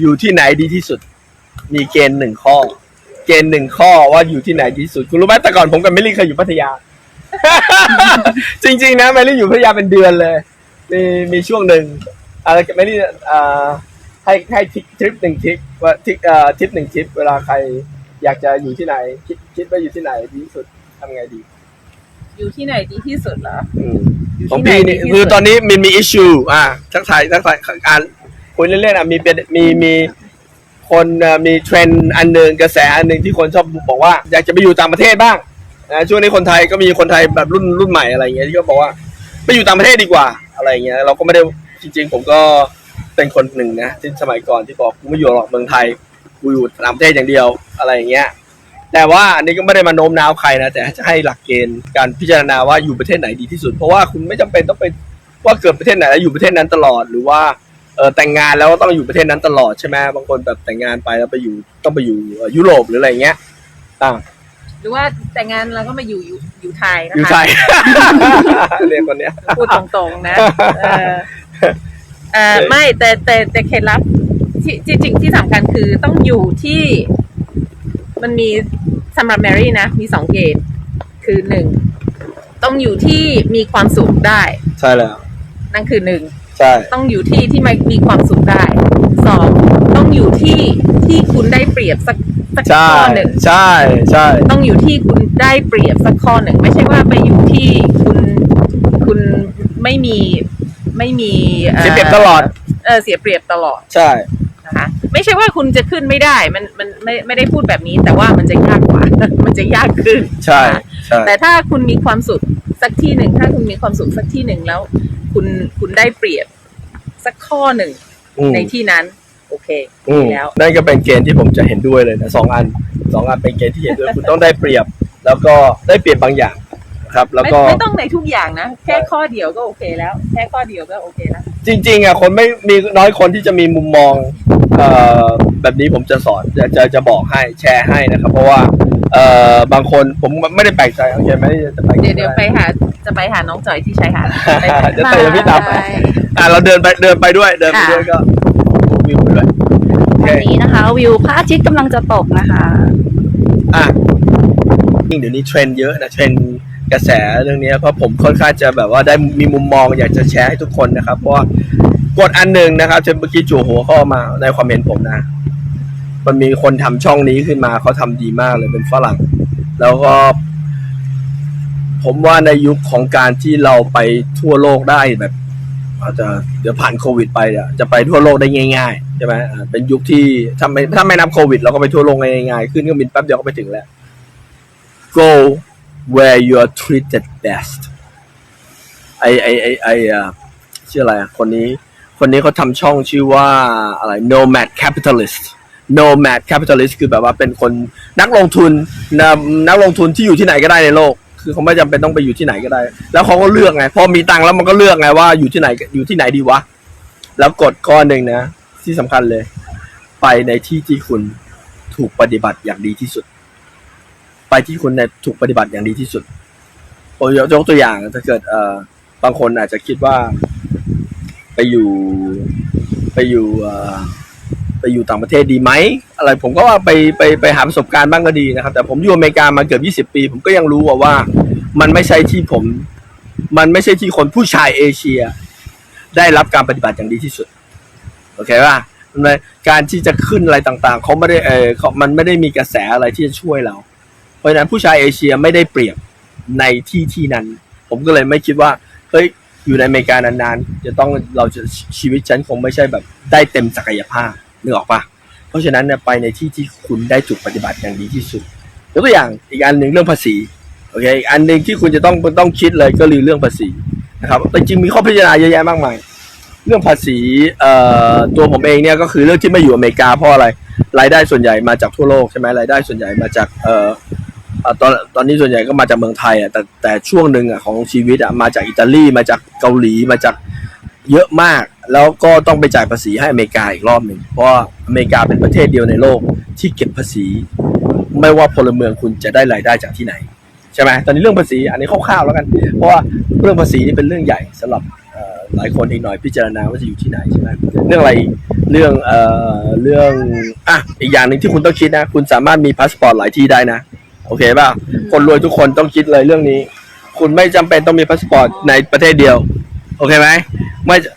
อยู่ที่ไหนดีที่สุด มีเกณฑ์หนึ่งข้อ เกณฑ์หนึ่งข้อว่าอยู่ที่ไหนดีที่สุด คุณรู้ไหมแต่ก่อนผมกับเมลี่เคยอยู่พัทยา จริง ๆ นะเมลี่อยู่พัทยาเป็นเดือนเลย มีมีช่วงหนึ่งอะไรเมลี่อ่าให้ให้ทริปทริปหนึ่งทริปว่าทริปอ่าทริปหนึ่งทริปเวลาใครอยากจะอยู่ที่ไหน คิดคิดว่าอยู่ที่ไหนดีที่สุดทำไงดี อยู่ที่ไหนดีที่สุดเหรอ อืมอยู่ของที่ไหนพี่ดีนี่ที่คือสุดตอนนี้มันมีอิชชูอ่าทักทายทักทายอ่าน คุยเล่นๆอะมีเป็นมีมีคนมีเทรนด์อันหนึ่งกระแสอันหนึ่งที่คนชอบบอกว่า อยากจะไปอยู่ต่างประเทศบ้างนะช่วงนี้คนไทยก็มีคนไทยแบบรุ่นรุ่นใหม่อะไรเงี้ยที่ก็บอกว่าไปอยู่ต่างประเทศดีกว่าอะไรเงี้ยเราก็ไม่ได้จริง ๆ ผมก็เป็นคนหนึ่งนะที่สมัยก่อนที่บอกกูไม่อยู่หรอกเมืองไทยกูอยู่ต่างประเทศอย่างเดียวอะไรเงี้ยแต่ว่าอันนี้ก็ไม่ได้มาโน้มน้าวใครนะแต่จะให้หลักเกณฑ์การพิจารณาว่าอยู่ประเทศไหนดีที่สุด เพราะว่าคุณไม่จำเป็นต้องไปว่าเกิดประเทศไหนแล้วอยู่ประเทศนั้นตลอดหรือว่า เออแต่งงานแล้วก็ต้องอยู่ประเทศนั้นตลอดใช่ไหมบางคนแบบแต่งงานไปแล้วไปอยู่ต้องไปอยู่เอ่อยุโรปหรืออะไรเงี้ยอ่าหรือว่าแต่งงานเราก็มาอยู่อยู่อยู่ไทยนะคะอยู่ไทยเรียกคนเนี้ยพูดตรงๆนะเออเออไม่แต่แต่แต่เคล็ดลับที่ที่จริงที่สำคัญคือต้องอยู่ที่มันมีสำหรับแมรี่นะ มีสองเกณฑ์คือหนึ่งต้องอยู่ที่มีความสุขได้ ใช่แล้ว นั่นคือหนึ่ง ใช่ ต้องอยู่ที่ที่มันมีความสุขได้สองต้องอยู่ที่ที่คุณได้เปรียบสักสักใช่ ข้อหนึ่งใช่ใช่ ต้องอยู่ที่คุณได้เปรียบสักข้อหนึ่งไม่ใช่ว่าไปอยู่ที่คุณคุณไม่มีไม่มีอ่อเสียเปรียบตลอด เออเสียเปรียบตลอด ใช่ นะคะไม่ใช่ว่าคุณจะขึ้นไม่ได้ มันมันไม่ไม่ได้พูดแบบนี้ แต่ว่ามันจะยากกว่า มันจะยากขึ้นใช่ใช่ แต่ถ้าคุณมีความสุขสักที่หนึ่ง ถ้าคุณมีความสุขสักที่หนึ่งแล้ว คุณคุณได้เปรียบสักข้อหนึ่งอืมในที่นั้น โอเคอืมแล้ว นั่นก็เป็นเกณฑ์ที่ผมจะเห็นด้วยเลยนะสองอันสองอันเป็นเกณฑ์ที่เห็นด้วย คุณต้องได้เปรียบ แล้วก็ได้เปรียบบางอย่างครับ แล้วไม่ก็ ไม่ต้องในทุกอย่างนะ แค่ข้อเดียวก็โอเคแล้ว แค่ข้อเดียวก็โอเคแล้ว จริงๆอะคนไม่มีน้อยคนที่จะมีมุมมองเอ่อแบบนี้ผมจะสอนจะจะจะบอกให้แชร์ให้นะครับ เพราะว่า เอ่อบางคนผมไม่ได้แปลกใจโอเคไม่ได้จะแปลกใจเดี๋ยวเดี๋ยวไปหาจะไปหาน้องจอยที่ชายหาดไปเดี๋ยวไปเดี๋ยวพี่ตามไปใช่อะเราเดินไปเดินไปด้วยเดินไปค่ะด้วยก็ดูวิวไปด้วยโอเควันนี้นะคะ วิวพระอาทิตย์กำลังจะตกนะคะอะจริงเดี๋ยวนี้เทรนด์เยอะนะเทรนด์กระแสเรื่องนี้เพราะผมค่อนข้างจะแบบว่าได้มีมุมมองอยากจะแชร์ให้ทุกคนนะครับ เพราะว่ากฎอันหนึ่งนะครับจะเมื่อกี้จู่หัวเข้ามาในความเห็นผมนะ มันมีคนทำช่องนี้ขึ้นมาเขาทำดีมากเลยเป็นฝรั่ง แล้วก็ ผมว่าในยุคของการที่เราไปทั่วโลกได้แบบอาจจะเดี๋ยวผ่านโควิดไปอะจะไปทั่วโลกได้ง่ายๆใช่ไหมเป็นยุคที่ถ้าไม่ถ้าไม่นับโควิด เราก็ไปทั่วโลกได้ง่ายๆ ขึ้นเครื่องบินแป๊บเดียวก็ไปถึงแล้ว go where you are treated best ไอไอไอไออะชื่ออะไรอะคนนี้ คนนี้เขาทำช่องชื่อว่าอะไร nomad capitalist nomad capitalist คือแบบว่าเป็นคนนักลงทุนนะนักลงทุนที่อยู่ที่ไหนก็ได้ในโลก คือเขาไม่จำเป็นต้องไปอยู่ที่ไหนก็ได้ แล้วเขาก็เลือกไง พอมีตังค์แล้วมันก็เลือกไงว่าอยู่ที่ไหนอยู่ที่ไหนดีวะ แล้วกฎข้อหนึ่งนะ ที่สำคัญเลย ไปในที่ที่คุณถูกปฏิบัติอย่างดีที่สุด ไปที่คุณเนี่ยถูกปฏิบัติอย่างดีที่สุดผมยกยกตัวอย่างถ้าเกิดเอ่อบางคนอาจจะคิดว่า ไปอยู่ไปอยู่เอ่อ ไปอยู่ต่างประเทศดีไหมอะไรผมก็ว่าไปไปไปหาประสบการณ์บ้างก็ดีนะครับ แต่ผมอยู่อเมริกามาเกือบยี่สิบปี ผมก็ยังรู้ว่าว่ามันไม่ใช่ที่ผม มันไม่ใช่ที่คนผู้ชายเอเชีย ได้รับการปฏิบัติอย่างดีที่สุดโอเคป่ะมันไมการที่จะขึ้นอะไรต่างๆเขาไม่ได้เออเขามันไม่ได้มีกระแสอะไรที่จะช่วยเรา เพราะฉะนั้นผู้ชายเอเชียไม่ได้เปรียบในที่ที่นั้น ผมก็เลยไม่คิดว่าเฮ้ยอยู่ในอเมริกานานๆ จะต้องเราจะชีวิตฉันคงไม่ใช่แบบได้เต็มศักยภาพ นึกออกปะเพราะฉะนั้นเนี่ยไปในที่ที่คุณได้ถูกปฏิบัติอย่างดีที่สุดยกตัวอย่างอีกอันหนึ่งเรื่องภาษีโอเคอีกอันหนึ่งที่คุณจะต้องต้องคิดเลยก็คือเรื่องภาษีนะครับแต่จริงมีข้อพิจารณาเยอะแยะมากมายเรื่องภาษีเอ่อตัวผมเองเนี่ยก็คือเรื่องที่ไม่อยู่อเมริกาเพราะอะไรรายได้ส่วนใหญ่มาจากทั่วโลกใช่ไหมรายได้ส่วนใหญ่มาจากเอ่อตอนตอนนี้ส่วนใหญ่ก็มาจากเมืองไทยอะแต่แต่ช่วงหนึ่งอะของชีวิตอะมาจากอิตาลีมาจากเกาหลีมาจาก เยอะมาก แล้วก็ต้องไปจ่ายภาษีให้อเมริกาอีกรอบหนึ่ง เพราะอเมริกาเป็นประเทศเดียวในโลกที่เก็บภาษี ไม่ว่าพลเมืองคุณจะได้รายได้จากที่ไหนใช่ไหมตอนนี้เรื่องภาษีอันนี้คร่าวๆแล้วกัน เพราะว่าเรื่องภาษีนี่เป็นเรื่องใหญ่สำหรับหลายคนอีกหน่อยพิจารณาว่าจะอยู่ที่ไหนใช่ไหมเรื่องอะไรเรื่องเอ่อเรื่องอะอีกอย่างหนึ่งที่คุณต้องคิดนะ คุณสามารถมีพาสปอร์ตหลายที่ได้นะโอเคป่ะคนรวยทุกคนต้องคิดเลยเรื่องนี้ คุณไม่จำเป็นต้องมีพาสปอร์ตในประเทศเดียว โอเคไหม ไม่จะ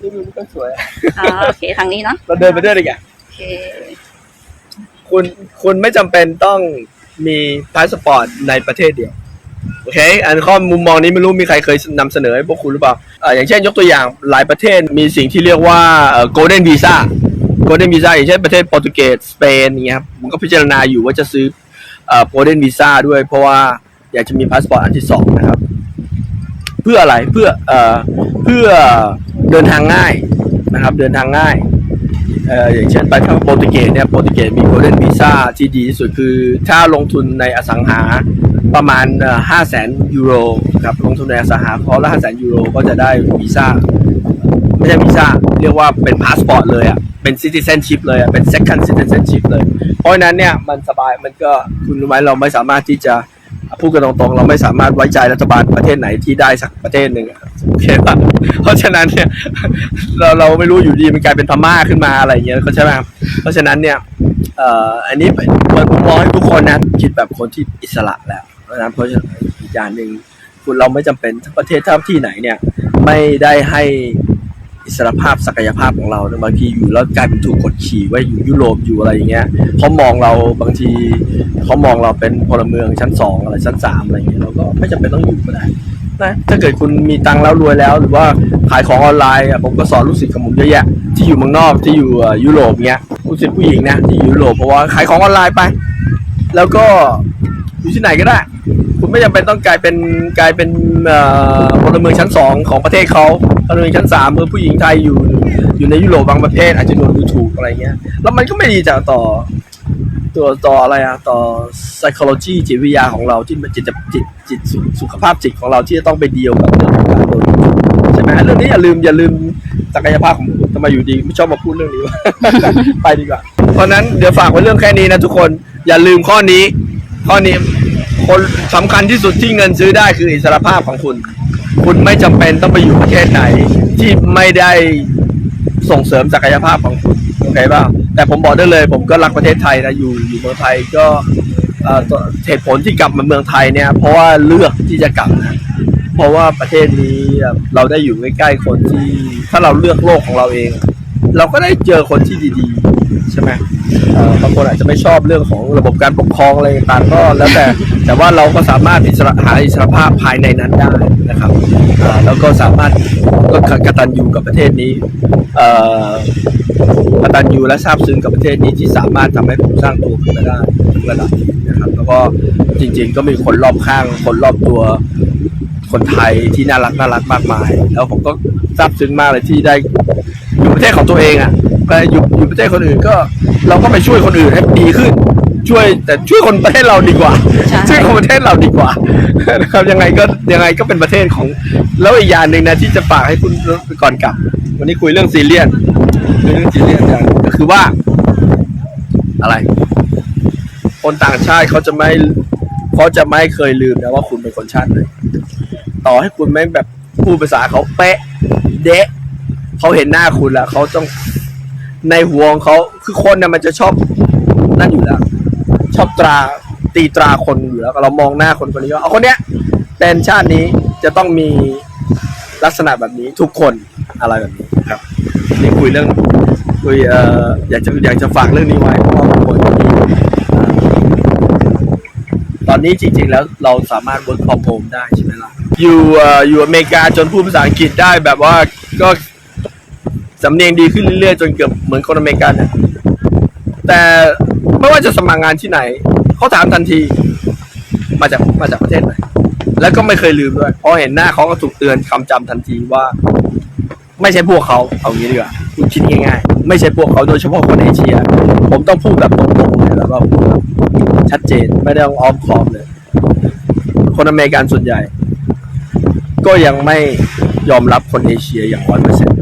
นี่มันก็สวย อ่าโอเคทางนี้เนาะเราเดินไปด้วยดีกว่าโอเคคุณคุณไม่จำเป็นต้องมีพาสปอร์ตในประเทศเดียว โอเค อันข้อมุมมองนี้ไม่รู้มีใครเคยนำเสนอให้พวกคุณหรือเปล่าเอ่ออย่างเช่นยกตัวอย่างหลายประเทศมีสิ่งที่เรียกว่าเอ่อ golden visa golden visa อย่างเช่นประเทศโปรตุเกสสเปนอย่างเงี้ยครับผมก็พิจารณาอยู่ว่าจะซื้อเอ่อ golden visa ด้วย เพราะว่าอยากจะมีพาสปอร์ตอันที่สองนะครับเพื่ออะไรเพื่อเอ่อเพื่อเดินทางง่ายนะครับ เดินทางง่ายเอ่ออย่างเช่นไปทางโปรตุเกสเนี่ยโปรตุเกสมี golden visa ที่ดีที่สุดคือถ้าลงทุนในอสังหาประมาณห้าแสนยูโรครับลงทุนในอสังหาพราะละห้าแสนยูโรก็จะได้วีซ่าไม่ใช่วีซ่าเรียกว่าเป็นพาสปอร์ตเลยอะเป็น citizenship เลยอะเป็น second citizenship เลย เพราะฉะนั้นเนี่ยมันสบายมันก็คุณรู้ไหมเราไม่สามารถที่จะ พูดกันตรงๆ เราไม่สามารถไว้ใจรัฐบาลประเทศไหนที่ได้สักประเทศหนึ่งโอเคปะเพราะฉะนั้นเนี่ยเราเราไม่รู้อยู่ดีมันกลายเป็นพม่าขึ้นมาอะไรอย่างเงี้ยเขาใช่ไหมเพราะฉะนั้นเนี่ยเอ่ออันนี้เป็นมันผมมองให้ทุกคนนะคิดแบบคนที่อิสระแล้วนะเพราะฉะนั้นอีกอย่างหนึ่งคุณเราไม่จำเป็นประเทศถ้าที่ไหนเนี่ย ไม่ได้ให้ อิสรภาพศักยภาพของเราบางทีอยู่แล้วกลายเป็นถูกกดขี่ไว้อยู่ยุโรปอยู่อะไรอย่างเงี้ยเขามองเราบางทีเขามองเราเป็นพลเมืองชั้นสองอะไรชั้นสามอะไรอย่างเงี้ยเราก็ไม่จำเป็นต้องอยู่ก็ได้นะถ้าเกิดคุณมีตังค์แล้วรวยแล้ว หรือว่าขายของออนไลน์ผมก็สอนลูกศิษย์ของผมเยอะแยะที่อยู่เมืองนอกที่อยู่ยุโรปเงี้ยลูกศิษย์ผู้หญิงนะที่อยู่ยุโรปเพราะว่าขายของออนไลน์ไป แล้วก็อยู่ที่ไหนก็ได้ ไม่จำเป็นต้องกลายเป็นกลายเป็นพลเมืองชั้นสองของประเทศเขาพลเมืองชั้นสามเมื่อผู้หญิงไทยอยู่อยู่ในยุโรปบางประเทศอาจจะโดนดูถูกอะไรเงี้ย แล้วมันก็ไม่ดีจากต่อตัวต่ออะไรอะต่อ psychology จิตวิทยาของเราที่มันจิตจิตจิตสุขภาพจิตของเราที่จะต้องไปเดียวกับเรื่องของการโดนใช่ไหมเรื่องนี้อย่าลืมอย่าลืมศักยภาพของคุณทำไมอยู่ดีไม่ชอบมาพูดเรื่องนี้วะไปดีกว่า เพราะนั้นเดี๋ยวฝากไว้เรื่องแค่นี้นะทุกคนอย่าลืมข้อนี้ ข้อนี้ คนสำคัญที่สุดที่เงินซื้อได้คืออิสรภาพของคุณ คุณไม่จำเป็นต้องไปอยู่ประเทศไหน ที่ไม่ได้ส่งเสริมศักยภาพของคุณโอเคป่ะแต่ผมบอกได้เลย ผมก็รักประเทศไทยนะอยู่อยู่เมืองไทยก็เหตุผลที่กลับมาเมืองไทยเนี่ย เพราะว่าเลือกที่จะกลับนะเพราะว่าประเทศนี้เราได้อยู่ใกล้ๆคนที่ ถ้าเราเลือกโลกของเราเอง เราก็ได้เจอคนที่ดีๆ ใช่ไหมบางคนอาจจะไม่ชอบเรื่องของระบบการปกครองอะไรต่างก็แล้วแต่ แต่ว่าเราก็สามารถอิสระหาอิสรภาพภายในนั้นได้นะครับแล้วก็สามารถก็กตัญญูกับประเทศนี้กตัญญูและซาบซึ้งกับประเทศนี้ที่สามารถทำให้ผมสร้างตัวขึ้นมาได้ถึงระดับนี้นะครับ แล้วก็จริง ๆ ก็มีคนรอบข้าง คนรอบตัวคนไทยที่น่ารักน่ารักมากมาย แล้วผมก็ซาบซึ้งมากเลยที่ได้อยู่ประเทศของตัวเองอะ ไปอยู่อยู่ประเทศคนอื่นก็ เราก็ไปช่วยคนอื่นให้ดีขึ้น ช่วยแต่ช่วยคนประเทศเราดีกว่าใช่ช่วยคนประเทศเราดีกว่านะครับยังไงก็ยังไงก็เป็นประเทศของแล้วอีกอย่างหนึ่งนะที่จะฝากให้คุณก่อนกลับ วันนี้คุยเรื่องซีเรียสคุยเรื่องซีเรียสอย่างหนึ่งก็คือว่า อะไร คนต่างชาติเขาจะไม่เขาจะไม่เคยลืมนะว่าคุณเป็นคนชาติไหนต่อให้คุณไม่แบบพูดภาษาเขาเป๊ะ เดะเขาเห็นหน้าคุณแล้วเขาต้อง ในหัวของเขาคือคนเนี่ยมันจะชอบนั่นอยู่แล้ว ชอบตราตีตราคนอยู่แล้วเรามองหน้าคนคนนี้ว่าเอาคนเนี้ยเป็นชาตินี้จะต้องมีลักษณะแบบนี้ทุกคนอะไรแบบนี้ครับนี่คุยเรื่องคุยเอ่ออยากจะอยากจะฝากเรื่องนี้ไว้เพราะว่าบางคนที่เอ่อตอนนี้จริง ๆ แล้วเราสามารถ work from home ได้ใช่ไหมล่ะอยู่เอออยู่อเมริกาจนพูดภาษาอังกฤษได้แบบว่าก็ สำเนียงดีขึ้นเรื่อยๆ จนเกือบเหมือนคนอเมริกันนะแต่ไม่ว่าจะสมัครงานที่ไหน เขาถามทันที มาจากมาจากประเทศไหนแล้วก็ไม่เคยลืมด้วยพอเห็นหน้าเขาก็ถูกเตือนคำจำทันทีว่า ไม่ใช่พวกเขาเอางี้ดีกว่าคุณคิดง่ายๆ ไม่ใช่พวกเขาโดยเฉพาะคนเอเชีย ผมต้องพูดแบบตรงๆเลยแล้วก็ชัดเจนไม่ได้ต้องอ้อมค้อมเลย คนอเมริกันส่วนใหญ่ ก็ยังไม่ยอมรับคนเอเชียอย่างร้อยเปอร์เซ็นต์